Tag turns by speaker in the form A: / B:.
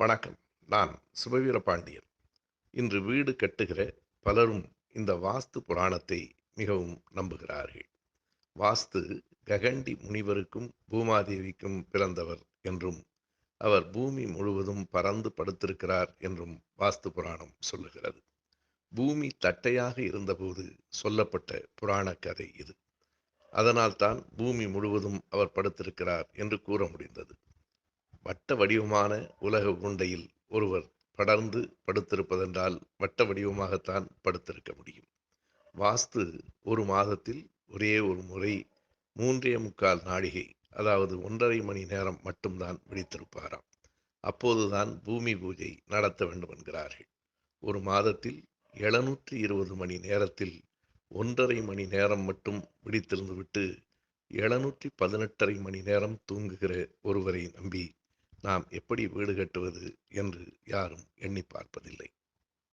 A: வணக்கம். நான் சுபவீர பாண்டியன். இன்று வீடு கட்டுகிற பலரும் இந்த வாஸ்து புராணத்தை மிகவும் நம்புகிறார்கள். வாஸ்து ககண்டி முனிவருக்கும் பூமாதேவிக்கும் பிறந்தவர் என்றும் அவர் பூமி முழுவதும் பறந்து படுத்திருக்கிறார் என்றும் வாஸ்து புராணம் சொல்லுகிறது. பூமி தட்டையாக இருந்தபோது சொல்லப்பட்ட புராண கதை இது. அதனால்தான் பூமி முழுவதும் அவர் படுத்திருக்கிறார் என்று கூற முடிந்தது. வட்ட வடிவமான உலக உண்டையில் ஒருவர் படர்ந்து படுத்திருப்பதென்றால் வட்ட வடிவமாகத்தான் படுத்திருக்க முடியும். வாஸ்து ஒரு மாதத்தில் ஒரே ஒரு முறை மூன்றே முக்கால் நாழிகை அதாவது ஒன்றரை மணி நேரம் மட்டும்தான் விழித்திருப்பாராம் அப்போதுதான் பூமி பூஜை நடத்த வேண்டும் என்கிறார்கள். ஒரு மாதத்தில் எழுநூற்றி இருபது மணி நேரத்தில் ஒன்றரை மணி நேரம் மட்டும் விழித்திருந்து விட்டு எழுநூற்றி பதினெட்டரை மணி நேரம் தூங்குகிற ஒருவரை நம்பி நாம் எப்படி வீடு கட்டுவது என்று யாரும் எண்ணி பார்ப்பதில்லை.